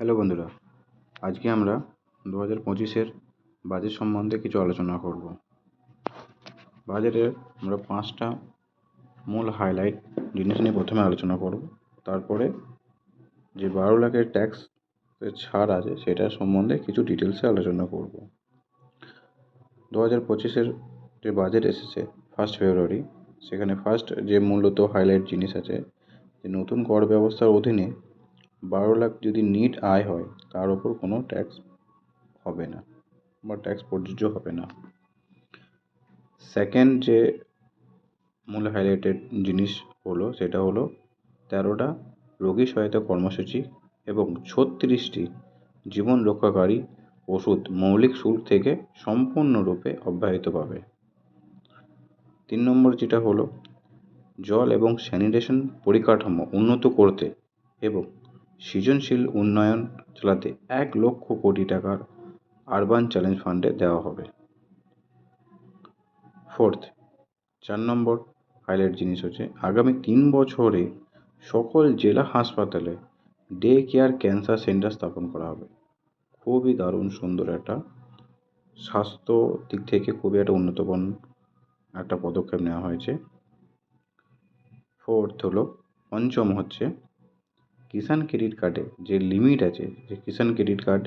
Hello বন্ধুরা, আজকে আমরা দু হাজার পঁচিশের বাজেট সম্বন্ধে কিছু আলোচনা করব। বাজেটের আমরা পাঁচটা মূল হাইলাইট জিনিস নিয়ে প্রথমে আলোচনা করব। তারপরে যে বারো লাখের ট্যাক্স ছাড় আছে, সেটা সম্বন্ধে কিছু ডিটেলসে আলোচনা করব। দু হাজার পঁচিশের যে বাজেট এসেছে ফার্স্ট ফেব্রুয়ারি সেখানে ফার্স্ট যে মূলত হাইলাইট জিনিস আছে, যে নতুন কর ব্যবস্থার অধীনে বারো লাখ যদি নিট আয় হয়, তার ওপর কোনো ট্যাক্স হবে না বা ট্যাক্স প্রযোজ্য হবে না। সেকেন্ড যে মূল হাইলাইটেড জিনিস হলো, সেটা হলো তেরোটা রোগী সহায়তা কর্মসূচি এবং ছত্রিশটি জীবন রক্ষাকারী ওষুধ মৌলিক শুল্ক থেকে সম্পূর্ণরূপে অব্যাহত পাবে। তিন নম্বর যেটা হলো, জল এবং স্যানিটেশন পরিকাঠামো উন্নত করতে এবং সৃজনশীল উন্নয়ন চালাতে এক লক্ষ কোটি টাকার আরবান চ্যালেঞ্জ ফান্ডে দেওয়া হবে। ফোর্থ চার নম্বর হাইলাইট জিনিস হচ্ছে, আগামী তিন বছরে সকল জেলা হাসপাতালে ডে কেয়ার ক্যান্সার সেন্টার স্থাপন করা হবে। খুবই দারুণ, সুন্দর একটা স্বাস্থ্য দিক থেকে খুবই একটা উন্নতপন একটা পদক্ষেপ নেওয়া হয়েছে। ফোর্থ হলো, পঞ্চম হচ্ছে কিষাণ ক্রেডিট কার্ডে যে লিমিট আছে, যে কিষাণ ক্রেডিট কার্ড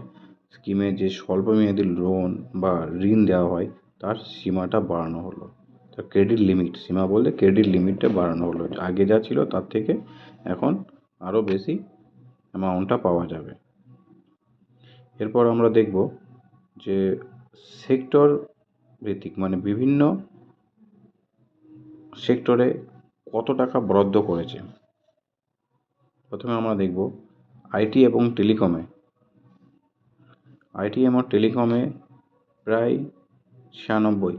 স্কিমে যে স্বল্প মেয়াদি লোন বা ঋণ দেওয়া হয়, তার সীমাটা বাড়ানো হলো। তার ক্রেডিট লিমিট সীমা বলতে ক্রেডিট লিমিটটা বাড়ানো হলো। আগে যা ছিল তার থেকে এখন আরও বেশি অ্যামাউন্টটা পাওয়া যাবে। এরপর আমরা দেখব যে সেক্টর ভিত্তিক মানে বিভিন্ন সেক্টরে কত টাকা বরাদ্দ করেছে। প্রথমে আমরা দেখব আইটি এবং টেলিকমে। আইটি এবং টেলিকমে প্রায় ছিয়ানব্বই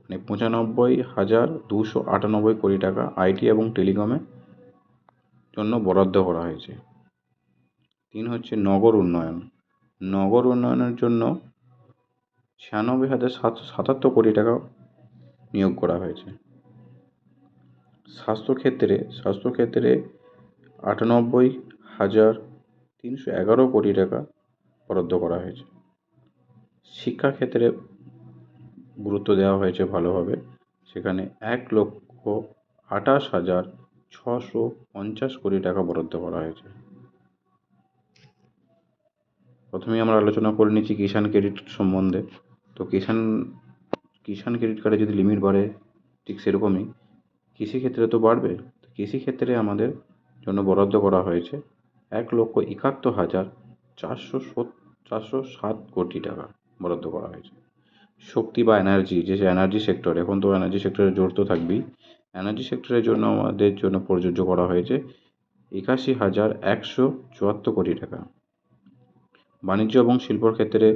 মানে পঁচানব্বই হাজার দুশো আটানব্বই কোটি টাকা আইটি এবং টেলিকমে জন্য বরাদ্দ করা হয়েছে। তিন হচ্ছে নগর উন্নয়ন। নগর উন্নয়নের জন্য ছিয়ানব্বই হাজার সাতশো সাতাত্তর কোটি টাকা নিয়োগ করা হয়েছে। স্বাস্থ্যক্ষেত্রে স্বাস্থ্যক্ষেত্রে আটানব্বই হাজার তিনশো এগারো কোটি টাকা বরাদ্দ করা হয়েছে। শিক্ষাক্ষেত্রে গুরুত্ব দেওয়া হয়েছে ভালোভাবে। সেখানে এক লক্ষ আঠাশ হাজার ছশো পঞ্চাশ কোটি টাকা বরাদ্দ করা হয়েছে। প্রথমেই আমরা আলোচনা করে নিচ্ছি কিষাণ ক্রেডিট সম্বন্ধে। তো কিষাণ কিষাণ ক্রেডিট কার্ডে যদি লিমিট বাড়ে ঠিক সেরকমই। কৃষিক্ষেত্রে তো বাড়বে। কৃষিক্ষেত্রে আমাদের জন্য বরাদ্দ করা হয়েছে এক লক্ষ একাত্তর হাজার চারশো চারশো সাত কোটি টাকা বরাদ্দ করা হয়েছে। শক্তি বা এনার্জি যে এনার্জি সেক্টর এখন তো এনার্জি সেক্টরে জোর তো থাকবেই। এনার্জি সেক্টরের জন্য আমাদের জন্য প্রযোজ্য করা হয়েছে একাশি হাজার একশো চুয়াত্তর কোটি টাকা। বাণিজ্য এবং শিল্পর ক্ষেত্রে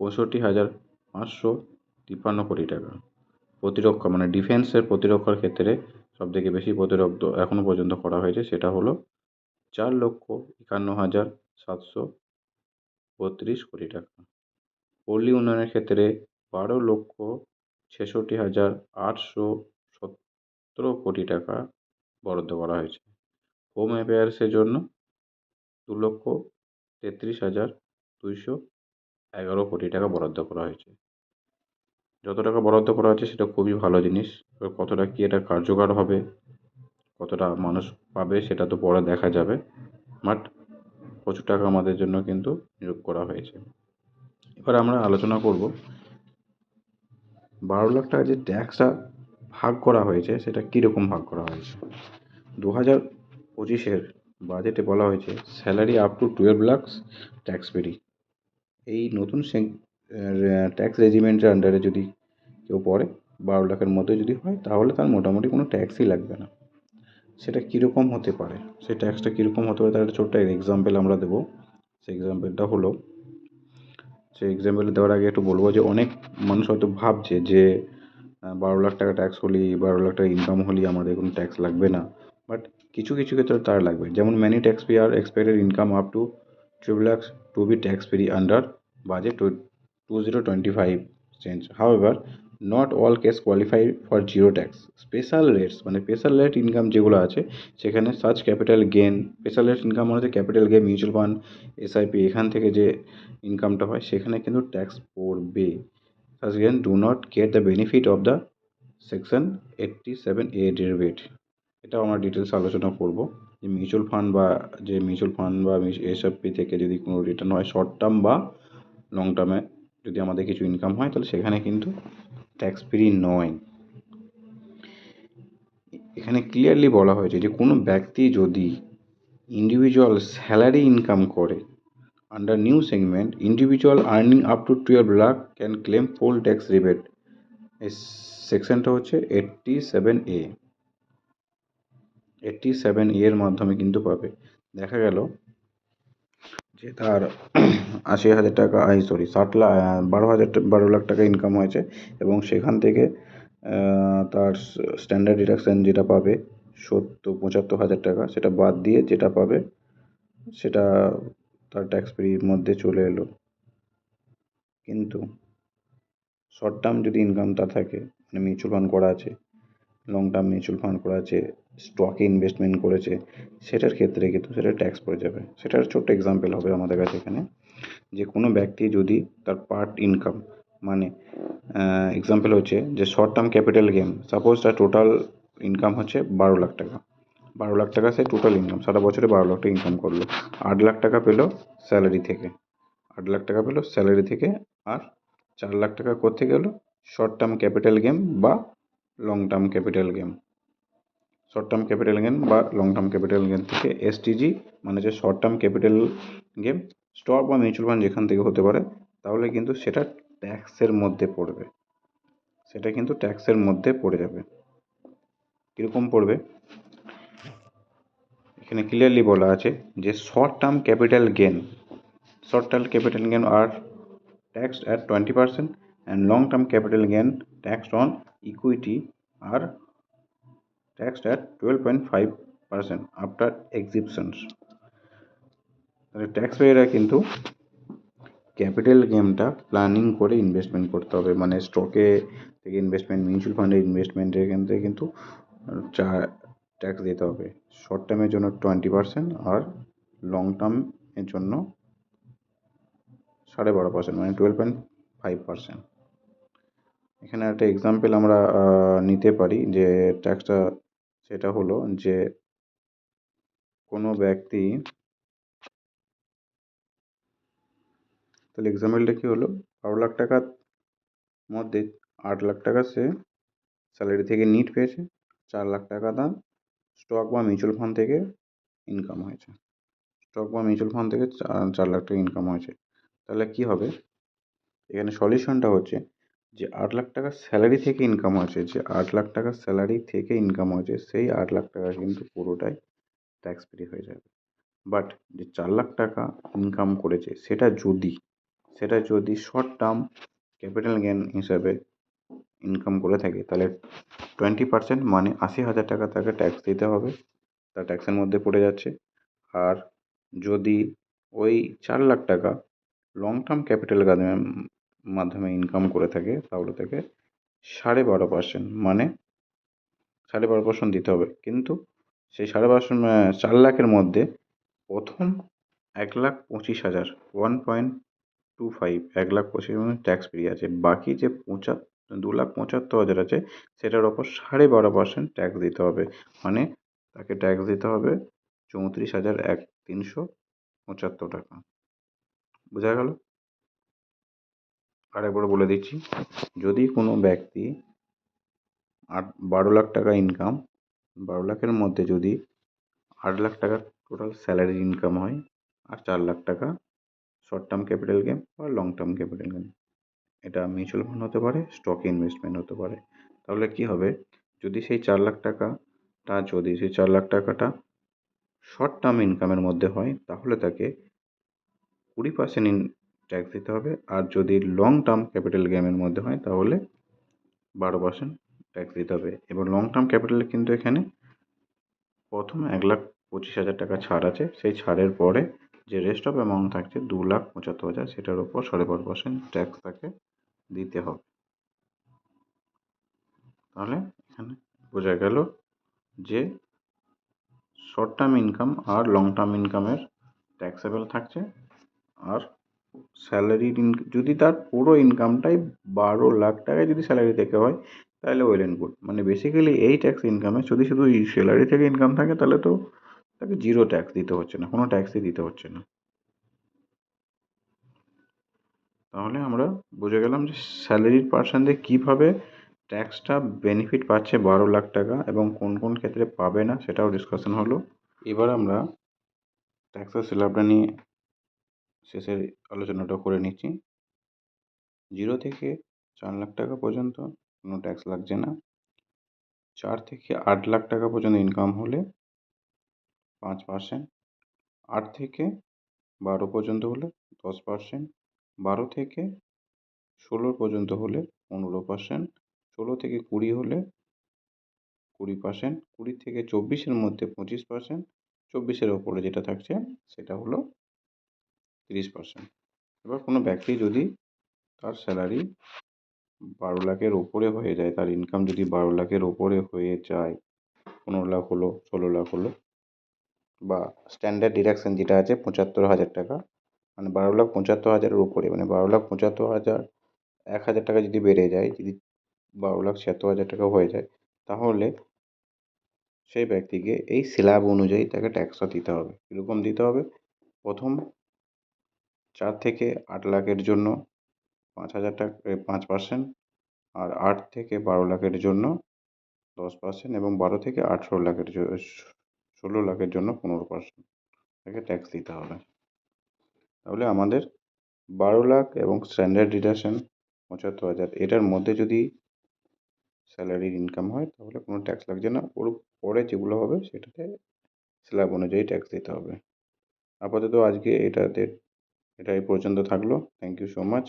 পঁয়ষট্টি হাজার পাঁচশো তিপ্পান্ন কোটি টাকা। প্রতিরক্ষা মানে ডিফেন্সের প্রতিরক্ষার ক্ষেত্রে সবথেকে বেশি প্রতিরক্ত এখনও পর্যন্ত করা হয়েছে, সেটা হলো চার লক্ষ একান্ন হাজার সাতশো বত্রিশ কোটি টাকা। পল্লী উন্নয়নের ক্ষেত্রে বারো লক্ষ ছেষট্টি হাজার আটশো সতেরো কোটি টাকা বরাদ্দ করা হয়েছে। হোম অ্যাফেয়ার্সের জন্য দু লক্ষ তেত্রিশ হাজার দুইশো এগারো কোটি টাকা বরাদ্দ করা হয়েছে। যত টাকা বরাদ্দ করা হয়েছে সেটা খুবই ভালো জিনিস। এবার কতটা কী এটা কার্যকর হবে, কতটা মানুষ পাবে, সেটা তো পরে দেখা যাবে। বাট প্রচুর টাকা আমাদের জন্য কিন্তু নিয়োগ করা হয়েছে। এবার আমরা আলোচনা করব, বারো লাখ টাকা যে ট্যাক্সটা ভাগ করা হয়েছে, সেটা কীরকম ভাগ করা হয়েছে? দু হাজার পঁচিশের বাজেটে বলা হয়েছে salary up to twelve lakhs tax free এই নতুন ট্যাক্স রেজিমেন্টের আন্ডারে যদি কেউ পড়ে বারো লাখের মধ্যে যদি হয় তাহলে তার মোটামুটি কোনো ট্যাক্সই লাগবে না। সেটা কীরকম হতে পারে? সেই ট্যাক্সটা কীরকম হতে পারে? তার একটা ছোট্ট এক্সাম্পল আমরা দেবো। সেই এক্সাম্পলটা হলো সেই এক্সাম্পল দেওয়ার আগে একটু বলব যে অনেক মানুষ হয়তো ভাবছে যে বারো লাখ টাকা ট্যাক্স হলেই বারো লাখ টাকা ইনকাম হলেই আমাদের কোনো ট্যাক্স লাগবে না। বাট কিছু কিছু ক্ষেত্রে তার লাগবে। যেমন many tax payer expected income up to twelve lakhs to be tax free under budget to 2025 change. However, not all case qualify for zero tax special rates মানে স্পেশাল রেট ইনকাম যেগুলো আছে, সেখানে search capital gain special rate income মানে হচ্ছে capital gain mutual fund SIP এখান থেকে যে ইনকামটা হয়, সেখানে কিন্তু ট্যাক্স পড়বে। Search gain do not get the benefit of the section eighty seven A derivate এটাও আমরা ডিটেলস আলোচনা করব। যে মিউচুয়াল ফান্ড বা যে মিউচুয়াল ফান্ড বা এসআইপি থেকে যদি কোনো রিটার্ন হয় শর্ট টার্ম বা লং টার্মে যদি আমাদের কিছু ইনকাম হয়, তাহলে সেখানে কিন্তু ট্যাক্স ফ্রি নয়। এখানে ক্লিয়ারলি বলা হয়েছে যে কোনো ব্যক্তি যদি ইন্ডিভিজুয়াল স্যালারি ইনকাম করে under new segment individual earning up to twelve lakh can claim full tax rebate এই সেকশনটা হচ্ছে eighty seven A eighty seven এর মাধ্যমে কিন্তু পাবে। দেখা গেল যে তার আশি হাজার টাকা, আই সরি, ষাট লাখ বারো হাজার বারো লাখ টাকা ইনকাম হয়েছে এবং সেখান থেকে তার স্ট্যান্ডার্ড ডিডাকশান যেটা পাবে সত্তর, পঁচাত্তর হাজার টাকা, সেটা বাদ দিয়ে যেটা পাবে সেটা তার ট্যাক্স ফ্রির মধ্যে চলে এলো। কিন্তু শর্ট টার্ম যদি ইনকাম তার থাকে মানে মিউচুয়াল ফান্ড করা আছে লং টার্ম মিউচুয়াল ফান্ড করা আছে স্টকে ইনভেস্টমেন্ট করেছে, সেটার ক্ষেত্রে কিন্তু সেটা ট্যাক্স পড়ে যাবে। সেটার ছোট্ট এক্সাম্পল হবে আমাদের কাছে এখানে। যে কোনো ব্যক্তি যদি তার পার্ট ইনকাম মানে এক্সাম্পল হচ্ছে যে short term capital game suppose তার টোটাল ইনকাম হচ্ছে বারো লাখ টাকা। বারো লাখ টাকা সে টোটাল ইনকাম সারা বছরে বারো লাখ টাকা ইনকাম করল। আট লাখ টাকা পেল স্যালারি থেকে। আট লাখ টাকা পেল স্যালারি থেকে আর চার লাখ টাকা কোত্থেকে এলো? শর্ট টার্ম ক্যাপিটাল গেম বা long term capital game short term capital gain বা লং টার্ম ক্যাপিটাল গেন থেকে এসটিজি মানে হচ্ছে short term capital game stock বা মিউচুয়াল ফান্ড যেখান থেকে হতে পারে, তাহলে কিন্তু সেটা ট্যাক্সের মধ্যে পড়বে। সেটা কিন্তু ট্যাক্সের মধ্যে পড়ে যাবে। কীরকম পড়বে? এখানে ক্লিয়ারলি বলা আছে যে short term capital gain short term capital gain R taxed at twenty percent and long term capital gain taxed on equity R taxed at 12.5% after exemptions. তাহলে ট্যাক্স পেয়াররা কিন্তু ক্যাপিটাল গেমটা প্ল্যানিং করে ইনভেস্টমেন্ট করতে হবে মানে স্টকে থেকে ইনভেস্টমেন্ট মিউচুয়াল ফান্ডে ইনভেস্টমেন্ট এখান থেকে কিন্তু চা ট্যাক্স দিতে হবে শর্ট টার্মের জন্য টোয়েন্টি পার্সেন্ট আর লং টার্মের জন্য সাড়ে বারো পার্সেন্ট মানে টুয়েলভ পয়েন্ট ফাইভ পার্সেন্ট এখানে একটা এক্সাম্পল আমরা নিতে পারি যে ট্যাক্সটা সেটা হলো যে, কোনো ব্যক্তি তাহলে এক্সাম্পলটা কী হলো? বারো লাখ টাকার মধ্যে আট লাখ টাকা সে স্যালারি থেকে নিট পেয়েছে, চার লাখ টাকা তার স্টক বা মিউচুয়াল ফান্ড থেকে ইনকাম হয়েছে। স্টক বা মিউচুয়াল ফান্ড থেকে চার লাখ টাকা ইনকাম হয়েছে। তাহলে কী হবে? এখানে সলিউশনটা হচ্ছে যে আট লাখ টাকা স্যালারি থেকে ইনকাম আছে যে আট লাখ টাকা স্যালারি থেকে ইনকাম আছে সেই আট লাখ টাকা কিন্তু পুরোটাই ট্যাক্স ফ্রি হয়ে যাবে। বাট যে চার লাখ টাকা ইনকাম করেছে, সেটা যদি সেটা যদি শর্ট টার্ম ক্যাপিটাল গেন হিসাবে ইনকাম করে থাকে, তাহলে টোয়েন্টি পার্সেন্ট মানে আশি হাজার টাকা তাকে ট্যাক্স দিতে হবে তা ট্যাক্সের মধ্যে পড়ে যাচ্ছে। আর যদি ওই চার লাখ টাকা লং টার্ম ক্যাপিটাল মাধ্যমে ইনকাম করে থাকে, তাহলে তাকে সাড়ে বারো পার্সেন্ট মানে সাড়ে বারো পার্সেন্ট দিতে হবে। কিন্তু সেই সাড়ে বারো চার লাখের মধ্যে প্রথম এক লাখ পঁচিশ হাজার ওয়ান পয়েন্ট টু ফাইভ এক লাখ পঁচিশ হাজার ট্যাক্স ফ্রি আছে। বাকি যে পঁচা, দু লাখ পঁচাত্তর হাজার আছে, সেটার ওপর সাড়ে বারো পার্সেন্ট ট্যাক্স দিতে হবে। মানে তাকে ট্যাক্স দিতে হবে চৌত্রিশ হাজার এক তিনশো পঁচাত্তর টাকা। বোঝা গেল? আরেকবার বলে দিচ্ছি, যদি কোনো ব্যক্তি আট, বারো লাখ টাকা ইনকাম বারো লাখের মধ্যে যদি আট লাখ টাকা টোটাল স্যালারি ইনকাম হয় আর চার লাখ টাকা শর্ট টার্ম ক্যাপিটাল গেম বা লং টার্ম ক্যাপিটাল গেম এটা মিউচুয়াল ফান্ড হতে পারে স্টক ইনভেস্টমেন্ট হতে পারে, তাহলে কী হবে? যদি সেই চার লাখ টাকাটা যদি সেই চার লাখ টাকাটা শর্ট টার্ম ইনকামের মধ্যে হয়, তাহলে তাকে কুড়ি পার্সেন্ট ইন ট্যাক্স দিতে হবে। আর যদি লং টার্ম ক্যাপিটাল গেমের মধ্যে হয়, তাহলে বারো পার্সেন্ট ট্যাক্স দিতে হবে। এবার লং টার্ম ক্যাপিটালে কিন্তু এখানে প্রথম এক লাখ পঁচিশ হাজার টাকা ছাড় আছে। সেই ছাড়ের পরে যে রেস্ট অফ অ্যামাউন্ট থাকছে দু লাখ পঁচাত্তর হাজার, সেটার উপর সাড়ে বারো পার্সেন্ট ট্যাক্স তাকে দিতে হবে। তাহলে এখানে বোঝা গেল যে শর্ট টার্ম ইনকাম আর লং টার্ম ইনকামের ট্যাক্সেবল থাকছে। আর স্যালারির যদি তার পুরো ইনকামটাই বারো লাখ টাকায় যদি স্যালারি থেকে হয়, তাহলে ওয়েল অ্যান্ড গুড। মানে বেসিক্যালি এই ট্যাক্স ইনকামে যদি শুধু এই স্যালারি থেকে ইনকাম থাকে, তাহলে তো তাকে জিরো ট্যাক্স দিতে হচ্ছে না, কোনো ট্যাক্সই দিতে হচ্ছে না। তাহলে আমরা বুঝে গেলাম যে স্যালারিড পার্সনদের কীভাবে ট্যাক্সটা বেনিফিট পাচ্ছে বারো লাখ টাকা এবং কোন কোন ক্ষেত্রে পাবে না, সেটাও ডিসকাশন হলো। এবার আমরা ট্যাক্সের স্ল্যাবটা নিয়ে শেষের আলোচনাটা করে নিচ্ছি। জিরো থেকে চার লাখ টাকা পর্যন্ত, কোনো ট্যাক্স লাগছে না। চার থেকে আট লাখ টাকা পর্যন্ত ইনকাম হলে পাঁচ পার্সেন্ট আট থেকে বারো পর্যন্ত হলে দশ পার্সেন্ট বারো থেকে ষোলো পর্যন্ত হলে পনেরো পার্সেন্ট ষোলো থেকে কুড়ি হলে কুড়ি পার্সেন্ট কুড়ি থেকে চব্বিশের মধ্যে পঁচিশ পার্সেন্ট চব্বিশের ওপরে যেটা থাকছে সেটা হলো তিরিশ পার্সেন্ট এবার কোনো ব্যক্তি যদি তার স্যালারি বারো লাখের ওপরে হয়ে যায়, তার ইনকাম যদি বারো লাখের ওপরে হয়ে যায়, পনেরো লাখ হলো, ষোলো লাখ হলো, বা স্ট্যান্ডার্ড ডিডাকশান যেটা আছে পঁচাত্তর হাজার টাকা মানে বারো লাখ পঁচাত্তর হাজারের ওপরে মানে বারো লাখ পঁচাত্তর হাজার, এক হাজার টাকা যদি বেড়ে যায়, যদি বারো লাখ ছিয়াত্তর হাজার টাকা হয়ে যায়, তাহলে সেই ব্যক্তিকে এই স্ল্যাব অনুযায়ী তাকে ট্যাক্সটা দিতে হবে। কীরকম দিতে হবে? প্রথম চার থেকে আট লাখের জন্য পাঁচ হাজার টাকা পাঁচ পার্সেন্ট আর আট থেকে বারো লাখের জন্য দশ পার্সেন্ট এবং বারো থেকে আঠেরো লাখের ষোলো লাখের জন্য পনেরো পার্সেন্ট তাকে ট্যাক্স দিতে হবে। তাহলে আমাদের বারো লাখ এবং স্ট্যান্ডার্ড ডিডাকশন পঁচাত্তর হাজার, এটার মধ্যে যদি স্যালারির ইনকাম হয় তাহলে কোনো ট্যাক্স লাগছে না। ওর পরে যেগুলো হবে সেটাতে স্ল্যাব অনুযায়ী ট্যাক্স দিতে হবে। আপাতত আজকে এটাতে এটা এই পর্যন্ত থাকল। Thank you so much